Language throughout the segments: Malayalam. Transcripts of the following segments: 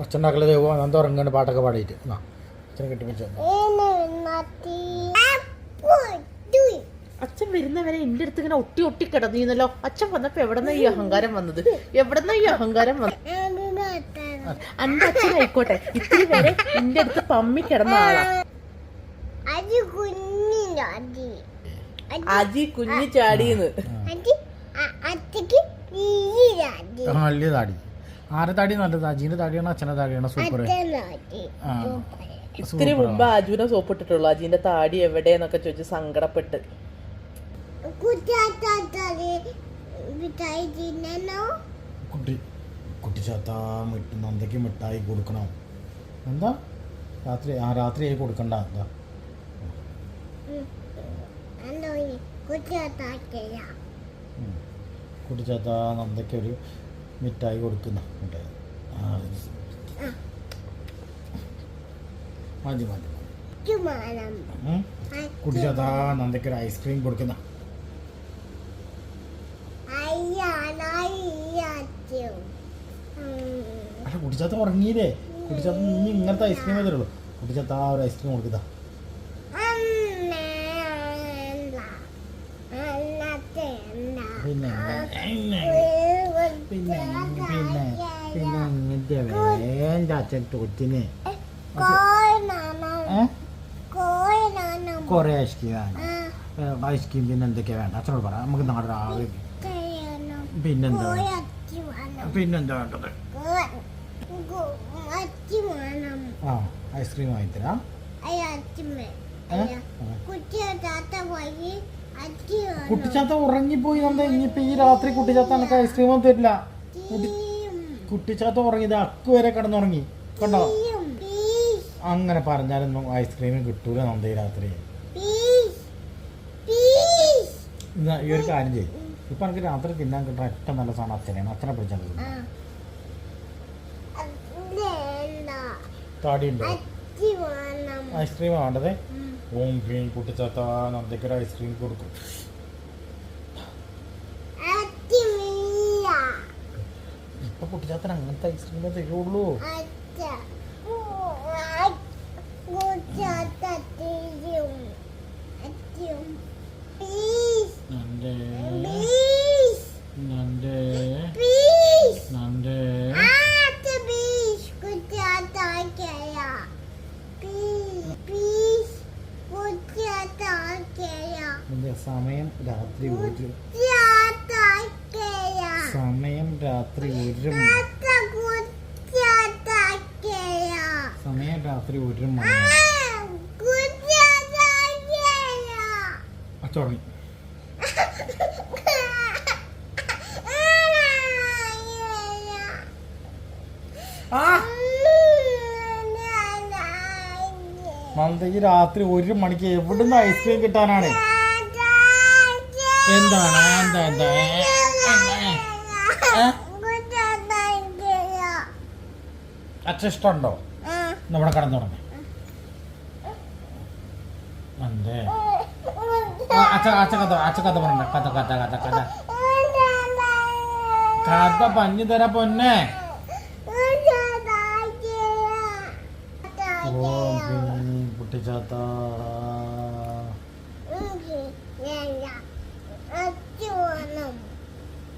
ഒച്ചുണ്ടാക്കൽ നന്ദോ ഉറങ്ങാണ്ട് പാട്ടൊക്കെ പാടിയിട്ട്. എന്നാ അച്ഛനെ കെട്ടിപ്പിടിച്ചു അച്ഛൻ വരുന്നവരെ എന്റെ അടുത്ത് ഇങ്ങനെ ഒട്ടി ഒട്ടി കിടന്നിരുന്നല്ലോ. അച്ഛൻ വന്നപ്പോ എവിടെന്ന ഈ അഹങ്കാരം വന്നത്? എവിടെന്ന ഈ അഹങ്കാരം വന്നത്? അന്റെ അച്ഛൻ ആയിക്കോട്ടെ. ഇത്തിരി വരെ എന്റെ അടുത്ത് പമ്മി കിടന്ന ആളാ. അജി കുഞ്ഞി ചാടിന്ന്. വലിയ താടി. ആരെ താടി നല്ലത്? അജീന്റെ താടിയാണ് അച്ഛന്റെ താടിയാണ് സൂപ്പർ ആ. ഇത്തിരി മുമ്പ് അജുനെ സോപ്പിട്ടിട്ടുള്ളൂ അജീന്റെ താടി എവിടെയെന്നൊക്കെ ചോദിച്ച് സങ്കടപ്പെട്ട്. കുട്ടി കുട്ടി ചാത്ത മിട്ട് നന്ദയ്ക്ക് മിഠായി കൊടുക്കണം? എന്താ? രാത്രി ആ രാത്രി ആയി കൊടുക്കണ്ട. എന്താ കുട്ടി ചാത്ത നന്ദയ്ക്ക് ഒരു മിഠായി കൊടുക്കുന്ന മിഠായി ആ മതി മതി ചുമാനം ഉം. കുട്ടി നന്ദയ്ക്ക് ഒരു ഐസ്ക്രീം കൊടുക്കുന്ന. കുടിച്ചാത്ത ഉറങ്ങിയില്ലേ? കുടിച്ചാത്ത ചാത്ത ഇനി ഇങ്ങനത്തെ ഐസ്ക്രീം തരുള്ളൂ കുടിച്ചാത്ത ആ ഒരു ഐസ്ക്രീം കൊടുക്കുന്ന. പിന്നെ പിന്നെ പിന്നെ പിന്നെ പിന്നെ ഇങ്ങനത്തെ വേണ്ട അച്ഛൻ ഏ? കുറേ ഐസ്ക്രീമാണ് ഐസ്ക്രീം പിന്നെ എന്തൊക്കെയാ വേണ്ട അച്ഛനോട് പറ. നമുക്ക് നാളെ രാവിലെ പിന്നെന്താ പിന്നെന്താ വേണ്ടത്? ആ ഐസ്ക്രീം വാങ്ങിത്തരാം. കുട്ടിച്ചാത്ത ഉറങ്ങിപ്പോയി എന്താ ഇനിയിപ്പോ ഈ രാത്രി കുട്ടിച്ചാത്ത എനിക്ക് ഐസ്ക്രീം ഒന്നും തരില്ല. കുട്ടി കുട്ടിച്ചാത്ത ഉറങ്ങിയത് അക്ക് വരെ കിടന്നുറങ്ങി. കണ്ടോ? അങ്ങനെ പറഞ്ഞാലൊന്നും ഐസ്ക്രീം കിട്ടൂല നന്ദി രാത്രി. ഈ ഒരു കാര്യം ചെയ്യും. ഇപ്പൊ എനിക്ക് രാത്രി തിന്നാൻ കിട്ടുന്ന ഏറ്റവും നല്ല സാധനം അച്ഛനെയാണ് അച്ഛനെ പിടിച്ചാൽ. താടിയുണ്ടോ? ഐസ്ക്രീം വേണ്ടത്? ఓం గ్రీన్ పుట్టి చేత నా దగ్గర ఐస్ క్రీమ్ కొడుకు ఇప్ప పుట్టి చేత నాకు అంత ఐస్ క్రీమ్ అయితే చూడు అంటే സമയം രാത്രി ഒരു സമയം രാത്രി ഒരു സമയം രാത്രി ഒരു മണി അച്ചോറങ്ങി ആ നന്ദയ്ക്ക് രാത്രി ഒരു മണിക്ക് എവിടുന്ന് ഐസ്ക്രീം കിട്ടാനാണ്? എന്താണ്? എന്താ? എന്താ? എന്താ? അച്ഛൻ ഇഷ്ടമുണ്ടോ നമ്മുടെ കടന്നുറങ്ങി എന്തേ ആ, അച്ഛ അച്ഛ കഥ അച്ഛ കഥ പറഞ്ഞ. കഥ കഥ കഥ കഥ. കഥ പഞ്ഞു തരാ പൊന്നെ.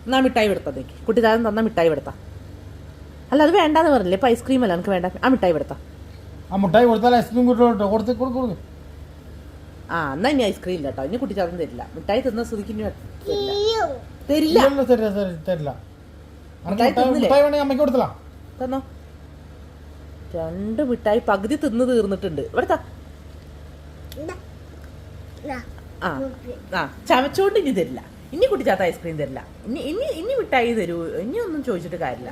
എന്നാ മിഠായി വെടുത്താ കുട്ടി താരം തന്ന മിഠായി എടുത്താ അല്ല അത് വേണ്ടാന്ന് പറഞ്ഞില്ലേ? ഇപ്പൊ ഐസ്ക്രീം അല്ല എനിക്ക് വേണ്ട. ആ മിഠായി എടുത്താ ആ മിഠായി കൊടുത്താൽ ഐസ്ക്രീം കിട്ടും കേട്ടോ? കൊടുത്ത് കൊടുക്കും കൊടുക്ക്. ആ എന്നാ ഇനി ഐസ്ക്രീം ഇല്ല കേട്ടോ. ഇനി കുട്ടി ചാതം തരില്ല. മിഠായി തിന്ന സ്ഥിതിക്ക് ഇനി തരില്ല. തരില്ല. തന്നോ? രണ്ട് മിഠായി പകുതി തിന്ന് തീർന്നിട്ടുണ്ട്. ഇവിടുത്തെ ആ ആ ചവച്ചോണ്ട് ഇനി തരില്ല. ഇനി കുട്ടി ചാത്ത ഐസ്ക്രീം തരില്ല. ഇനി ഇനി ഇനി മിഠായി തരൂ. ഇനി ഒന്നും ചോദിച്ചിട്ട് കാര്യമില്ല.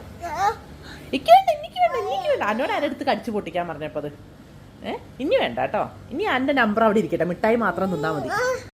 എനിക്ക് വേണ്ട എനിക്ക് വേണ്ട എനിക്ക് വേണ്ട. അന്നോട് ആരെടുത്ത് കടിച്ചു പൊട്ടിക്കാൻ പറഞ്ഞപ്പോ അത്? ഏഹ് ഇനി വേണ്ട കേട്ടോ. ഇനി എന്റെ നമ്പർ അവിടെ ഇരിക്കട്ടെ. മിഠായി മാത്രം തിന്നാ മതി.